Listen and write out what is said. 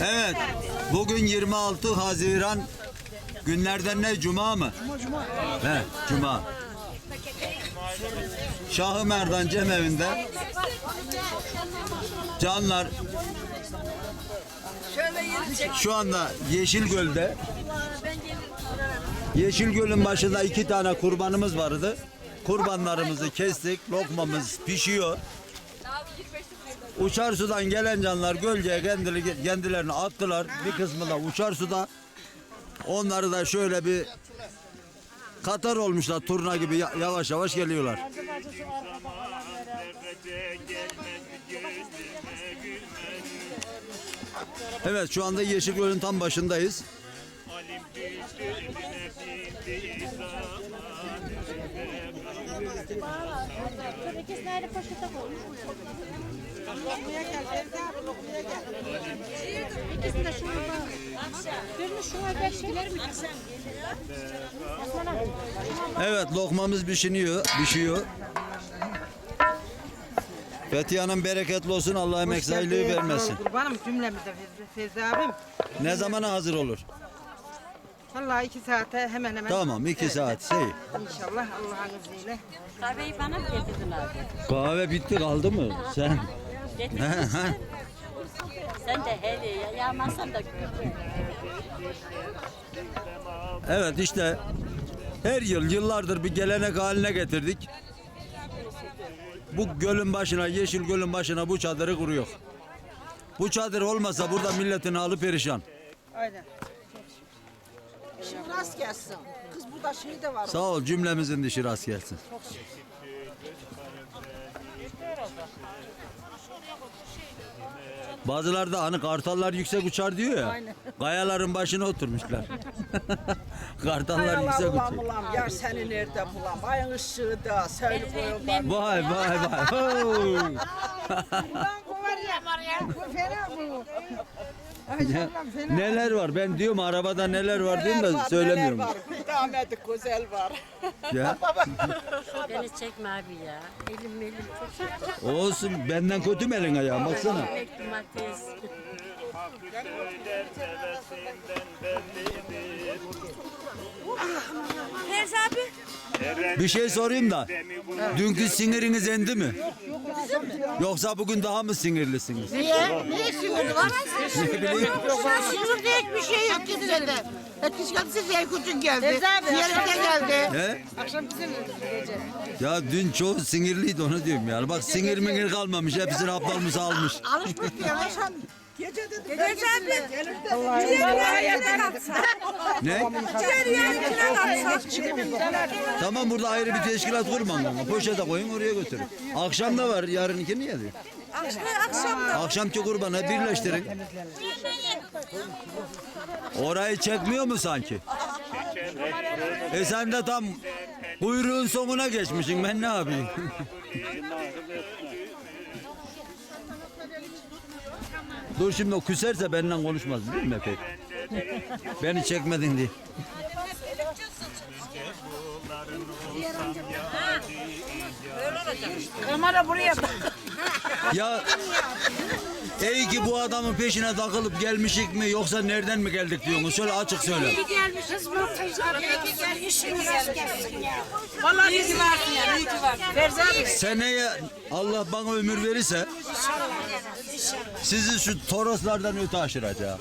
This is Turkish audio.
Evet. Bugün 26 Haziran günlerden ne? Cuma mı? Cuma cuma. He, cuma. Şahı Merdan Cemevi'nde canlar şu anda Yeşilgöl'de Yeşilgöl'ün başında iki tane kurbanımız vardı. Kurbanlarımızı kestik. Lokmamız pişiyor. Uçar sudan gelen canlar gölgeye kendili- kendilerini attılar. Bir kısmı da uçar suda. Onları da şöyle bir Katar olmuşlar turna gibi ya- yavaş yavaş geliyorlar. Evet şu anda Yeşilgöl'ün tam başındayız. Poşete koy. İkisini de şuna bak. Birini şuna beş gelir mi? Osman abi. Evet lokmamız pişiniyor, pişiyor. Fethiye Hanım bereketli olsun. Allah emek sayılığı vermesin. Kurbanım cümlemize Fevzi, abim. Ne zamana hazır olur? Vallahi iki saate hemen hemen. Tamam iki saat şey. İnşallah Allah'ın izniyle. Kahveyi bana mı getirdin abi? Kahve bitti kaldı mı? Sen Sen. De hele ya. Yağmazsan da Evet işte her yıl yıllardır bir gelenek haline getirdik. Bu gölün başına, yeşil gölün başına bu çadırı kuruyor. Bu çadır olmasa burada milletin halı perişan. Aynen. Şimdi rast gelsin. Kız burada şey de var. Sağ ol cümlemizin dişi rast gelsin. Bazıları da hani kartallar yüksek uçar diyor ya. Kayaların başına oturmuşlar. kartallar Kayalar yüksek ulan uçuyor. ulan yar seni nerede bulam? Ayın ışığı da söyle koyuyorlar. Vay vay vay. Ulan bu var ya. Bu fena bu. Fena. neler var? Ben diyorum arabada neler var diyorum da var, söylemiyorum. neler var. Bir de Ahmet Güzel var. Ya. beni çekme abi ya. Elim elim çok Olsun benden kötü mü elin ayağın baksana. Ekmek domates. Bir şey sorayım da. Dünkü siniriniz endi mi? Yoksa bugün daha mı sinirlisiniz? Niye? Niye sinirli var? Ne bileyim. Sinir değil bir şey yok kimsede. Etkisi kendisi Zeykut'un geldi. De geldi. He? Ya dün çoğu sinirliydi onu diyorum yani. Bak sinir minir kalmamış. Hepsini aptalmış almış. Alışmış diyor. Gece dedi. Gece abi. Gelir de. Ne? Tamam burada ayrı bir teşkilat kurmam ama poşete koyun oraya götürün. Akşam da var yarınki niye diyor? Akşam Akşamki kurbanı birleştirin. Orayı çekmiyor mu sanki? E sen de tam kuyruğun sonuna geçmişsin ben ne yapayım? Dur şimdi o küserse benimle konuşmaz değil mi pek? Beni çekmedin diye. Kamera buraya bak. Ya ey ki bu adamın peşine takılıp gelmişik mi yoksa nereden mi geldik diyorsunuz? Şöyle açık söyle. Gelmişiz. İşimiz gelsin ya. Vallahi iyi ki varsın ya. İyi ki varsın. Abi. Seneye Allah bana ömür verirse sizi şu Toroslardan öte aşıracağım.